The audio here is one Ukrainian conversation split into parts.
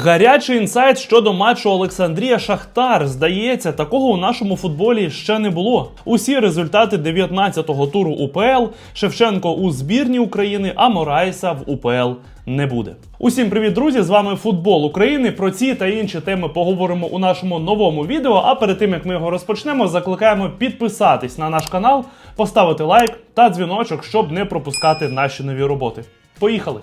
Гарячий інсайт щодо матчу Олександрія Шахтар. Здається, такого у нашому футболі ще не було. Усі результати 19-го туру УПЛ Шевченко у збірні України, а Морайса в УПЛ не буде. Усім привіт, друзі! З вами футбол України. Про ці та інші теми поговоримо у нашому новому відео. А перед тим як ми його розпочнемо, закликаємо підписатись на наш канал, поставити лайк та дзвіночок, щоб не пропускати наші нові роботи. Поїхали!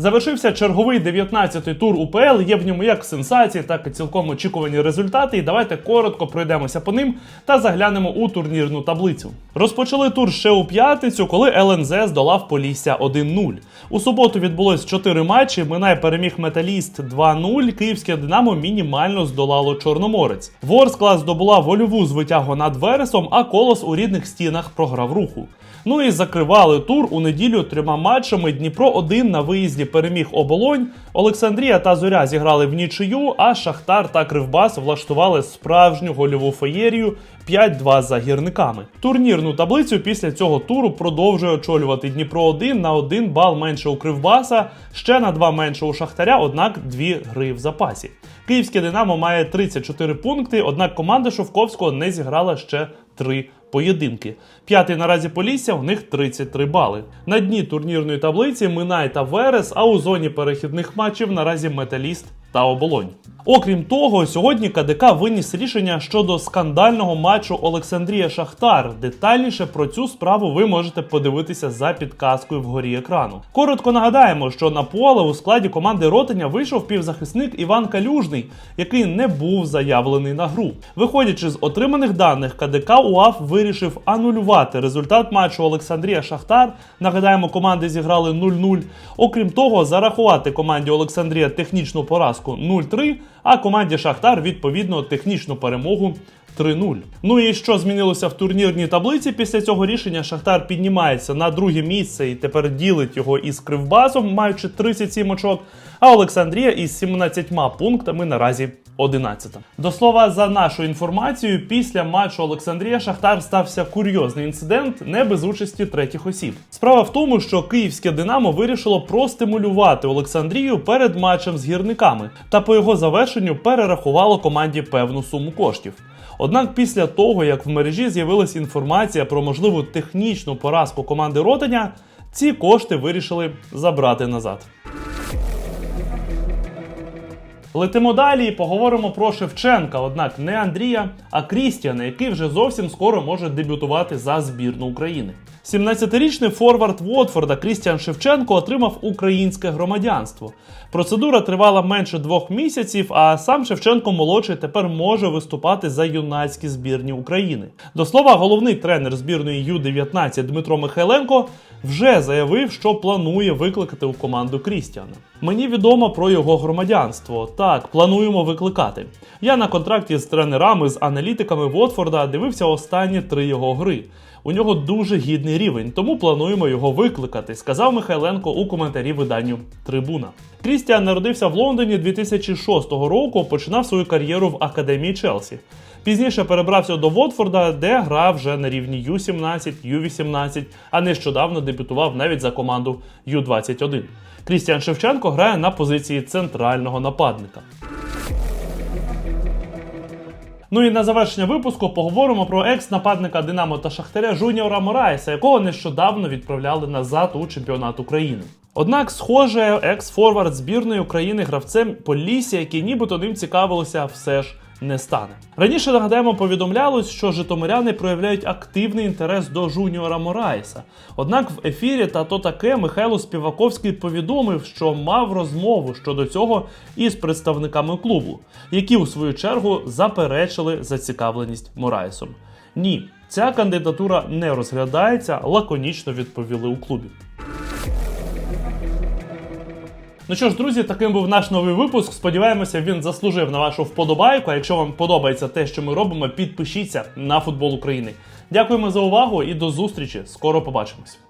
Завершився черговий 19-й тур УПЛ. Є в ньому як сенсації, так і цілком очікувані результати. І давайте коротко пройдемося по ним та заглянемо у турнірну таблицю. Розпочали тур ще у п'ятницю, коли ЛНЗ здолав Полісся 1-0. У суботу відбулось 4 матчі. Минай переміг Металіст 2-0. Київське Динамо мінімально здолало Чорноморець. Ворскла здобула вольову звитягу над Вересом, а колос у рідних стінах програв руху. Ну і закривали тур у неділю трьома матчами. Дніпро 1 на виїзді переміг оболонь. Олександрія та Зоря зіграли в нічию, а Шахтар та Кривбас влаштували справжню гольову феєрію 5-2 за гірниками. Турнірну таблицю після цього туру продовжує очолювати Дніпро 1 на 1 бал менше у Кривбаса, ще на 2 менше у Шахтаря, однак дві гри в запасі. Київське Динамо має 34 пункти, однак команда Шовковського не зіграла ще 3 поєдинки. П'ятий наразі Полісся, у них 33 бали. На дні турнірної таблиці Минай та Верес, а у зоні перехідних матчів наразі Металіст та Оболонь. Окрім того, сьогодні КДК виніс рішення щодо скандального матчу Олександрія Шахтар. Детальніше про цю справу ви можете подивитися за підказкою вгорі екрану. Коротко нагадаємо, що на поле у складі команди Ротеня вийшов півзахисник Іван Калюжний, який не був заявлений на гру. Виходячи з отриманих даних, КДК УАФ вирішив анулювати результат матчу Олександрія Шахтар. Нагадаємо, команди зіграли 0-0. Окрім того, зарахувати команді Олександрія технічну поразку 0-3, а команді Шахтар відповідно технічну перемогу 3-0. Ну і що змінилося в турнірній таблиці після цього рішення? Шахтар піднімається на друге місце і тепер ділить його із Кривбасом, маючи 37 очок. А Олександрія із 17 пунктами наразі 11. До слова, за нашу інформацію, після матчу Олександрія Шахтар стався курйозний інцидент не без участі третіх осіб. Справа в тому, що київське Динамо вирішило простимулювати Олександрію перед матчем з гірниками, та по його завершенню перерахувало команді певну суму коштів. Однак після того, як в мережі з'явилася інформація про можливу технічну поразку команди Ротаня, ці кошти вирішили забрати назад. Летимо далі і поговоримо про Шевченка, однак не Андрія, а Крістіана, який вже зовсім скоро може дебютувати за збірну України. 17-річний форвард Уотфорда Крістіан Шевченко отримав українське громадянство. Процедура тривала менше двох місяців, а сам Шевченко молодший тепер може виступати за юнацькі збірні України. До слова, головний тренер збірної Ю-19 Дмитро Михайленко вже заявив, що планує викликати у команду Крістіана. Мені відомо про його громадянство. Так, плануємо викликати. Я на контракті з тренерами, з аналітиками Вотфорда дивився останні три його гри. У нього дуже гідний рівень, тому плануємо його викликати, сказав Михайленко у коментарі виданню Трибуна. Крістіан народився в Лондоні 2006 року, починав свою кар'єру в академії Челсі. Пізніше перебрався до Вотфорда, де грав вже на рівні Ю-17, Ю-18, а нещодавно дебютував навіть за команду Ю-21. Крістіан Шевченко грає на позиції центрального нападника. Ну і на завершення випуску поговоримо про екс-нападника Динамо та Шахтаря Жуніора Мораєса, якого нещодавно відправляли назад у чемпіонат України. Однак, схоже, екс-форвард збірної України гравцем Полісся, який нібито ним цікавилося, все ж не стане. Раніше нагадаємо, повідомлялось, що житомиряни проявляють активний інтерес до Жуніора Мораєса. Однак в ефірі та то таке Михайло Співаковський повідомив, що мав розмову щодо цього із представниками клубу, які у свою чергу заперечили зацікавленість Мораєсом. Ні, ця кандидатура не розглядається, лаконічно відповіли у клубі. Ну що ж, друзі, таким був наш новий випуск. Сподіваємося, він заслужив на вашу вподобайку. А якщо вам подобається те, що ми робимо, підпишіться на футбол України. Дякуємо за увагу і до зустрічі. Скоро побачимось.